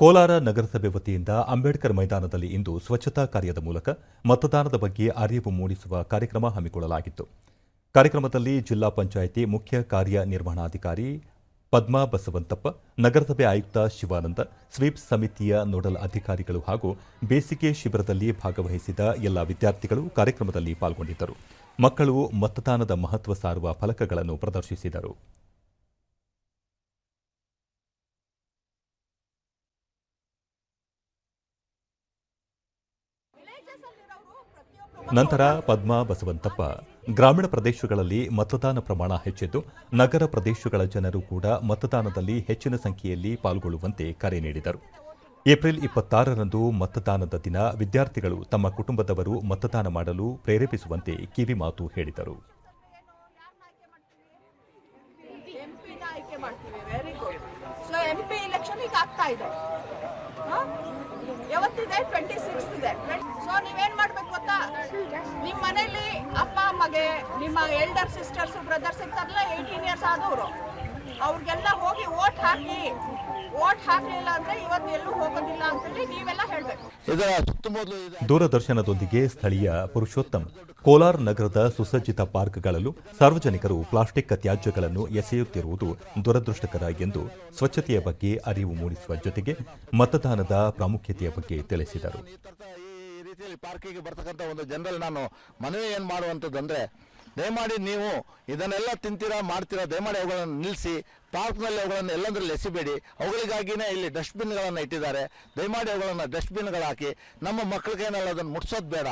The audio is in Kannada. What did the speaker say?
ಕೋಲಾರ ನಗರಸಭೆ ವತಿಯಿಂದ ಅಂಬೇಡ್ಕರ್ ಮೈದಾನದಲ್ಲಿ ಇಂದು ಸ್ವಚ್ಛತಾ ಕಾರ್ಯದ ಮೂಲಕ ಮತದಾನದ ಬಗ್ಗೆ ಅರಿವು ಮೂಡಿಸುವ ಕಾರ್ಯಕ್ರಮ ಹಮ್ಮಿಕೊಳ್ಳಲಾಗಿತ್ತು. ಕಾರ್ಯಕ್ರಮದಲ್ಲಿ ಜಿಲ್ಲಾ ಪಂಚಾಯಿತಿ ಮುಖ್ಯ ಕಾರ್ಯನಿರ್ವಹಣಾಧಿಕಾರಿ ಪದ್ಮಾ ಬಸವಂತಪ್ಪ, ನಗರಸಭೆ ಆಯುಕ್ತ ಶಿವಾನಂದ, ಸ್ವೀಪ್ ಸಮಿತಿಯ ನೋಡಲ್ ಅಧಿಕಾರಿಗಳು ಹಾಗೂ ಬೇಸಿಗೆ ಶಿಬಿರದಲ್ಲಿ ಭಾಗವಹಿಸಿದ ಎಲ್ಲ ವಿದ್ಯಾರ್ಥಿಗಳು ಕಾರ್ಯಕ್ರಮದಲ್ಲಿ ಪಾಲ್ಗೊಂಡಿದ್ದರು. ಮಕ್ಕಳು ಮತದಾನದ ಮಹತ್ವ ಸಾರುವ ಫಲಕಗಳನ್ನು ಪ್ರದರ್ಶಿಸಿದರು. ನಂತರ ಪದ್ಮಾ, ಬಸವಂತಪ್ಪ. ಗ್ರಾಮೀಣ ಪ್ರದೇಶಗಳಲ್ಲಿ ಮತದಾನ ಪ್ರಮಾಣ ಹೆಚ್ಚಿದ್ದು, ನಗರ ಪ್ರದೇಶಗಳ ಜನರು ಕೂಡ ಮತದಾನದಲ್ಲಿ ಹೆಚ್ಚಿನ ಸಂಖ್ಯೆಯಲ್ಲಿ ಪಾಲ್ಗೊಳ್ಳುವಂತೆ ಕರೆ ನೀಡಿದರು. ಏಪ್ರಿಲ್ ಇಪ್ಪತ್ತಾರರಂದು ಮತದಾನದ ದಿನ ವಿದ್ಯಾರ್ಥಿಗಳು ತಮ್ಮ ಕುಟುಂಬದವರು ಮತದಾನ ಮಾಡಲು ಪ್ರೇರೇಪಿಸುವಂತೆ ಕಿವಿಮಾತು ಹೇಳಿದರು. ಎಂಪಿನ ಆಯ್ಕೆ ಮಾಡ್ತೀವಿ. ಸೊ ಎಂ ಪಿ ಇಲೆಕ್ಷನ್ ಈಗ ಆಗ್ತಾ ಇದೆ? ಯಾವತ್ತಿದೆ? ಟ್ವೆಂಟಿ ಸಿಕ್ಸ್ ಇದೆ. ಸೊ ನೀವೇನ್ ಮಾಡ್ಬೇಕು ಗೊತ್ತಾ? ನಿಮ್ಮ ಮನೇಲಿ ಅಪ್ಪ, ಅಮ್ಮಗೆ, ನಿಮ್ಮ ಎಲ್ಡರ್ ಸಿಸ್ಟರ್ಸ್ ಬ್ರದರ್ಸ್ ಇರ್ತಾರಲ್ಲ ಏಯ್ಟೀನ್ ಇಯರ್ಸ್ ಆದವರು, ಅವ್ರಿಗೆಲ್ಲ ಹೋಗಿ ಓಟ್ ಹಾಕಿ ಓಟ್ ಹಾಕಲಿಲ್ಲ ಅಂದ್ರೆ ಇವತ್ತು ಎಲ್ಲೂ ಹೋಗೋದಿಲ್ಲ ಇದರ ಸುತ್ತಮುತ್ತಲು ದೂರದರ್ಶನದೊಂದಿಗೆ ಸ್ಥಳೀಯ ಪುರುಷೋತ್ತಮ್. ಕೋಲಾರ ನಗರದ ಸುಸಜ್ಜಿತ ಪಾರ್ಕ್ಗಳಲ್ಲೂ ಸಾರ್ವಜನಿಕರು ಪ್ಲಾಸ್ಟಿಕ್ ತ್ಯಾಜ್ಯಗಳನ್ನು ಎಸೆಯುತ್ತಿರುವುದು ದುರದೃಷ್ಟಕರ ಎಂದು ಸ್ವಚ್ಛತೆಯ ಬಗ್ಗೆ ಅರಿವು ಮೂಡಿಸುವ ಜೊತೆಗೆ ಮತದಾನದ ಪ್ರಾಮುಖ್ಯತೆಯ ಬಗ್ಗೆ ತಿಳಿಸಿದರು. ಈ ರೀತಿಯಲ್ಲಿ ಪಾರ್ಕಿಗೆ ಬರ್ತಕ್ಕಂಥ ಒಂದು ಜನರಲ್ಲಿ ನಾನು ಮನವಿ ಏನು ಮಾಡುವಂಥದ್ದು ದಯಮಾಡಿ ನೀವು ಇದನ್ನೆಲ್ಲ ತಿಂತೀರಾ, ಮಾಡ್ತೀರಾ, ದಯಮಾಡಿ ಅವುಗಳನ್ನು ನಿಲ್ಲಿಸಿ, ಪಾರ್ಕ್ನಲ್ಲಿ ಅವುಗಳನ್ನು ಎಲ್ಲಂದ್ರಲ್ಲಿ ಎಸಿಬೇಡಿ. ಅವುಗಳಿಗಾಗಿನೇ ಇಲ್ಲಿ ಡಸ್ಟ್ಬಿನ್ಗಳನ್ನು ಇಟ್ಟಿದ್ದಾರೆ. ದಯಮಾಡಿ ಅವುಗಳನ್ನು ಡಸ್ಟ್ಬಿನ್ಗಳು ಹಾಕಿ ನಮ್ಮ ಮಕ್ಕಳಿಗೇನಲ್ಲ ಅದನ್ನು ಮುಟ್ಸೋದು ಬೇಡ.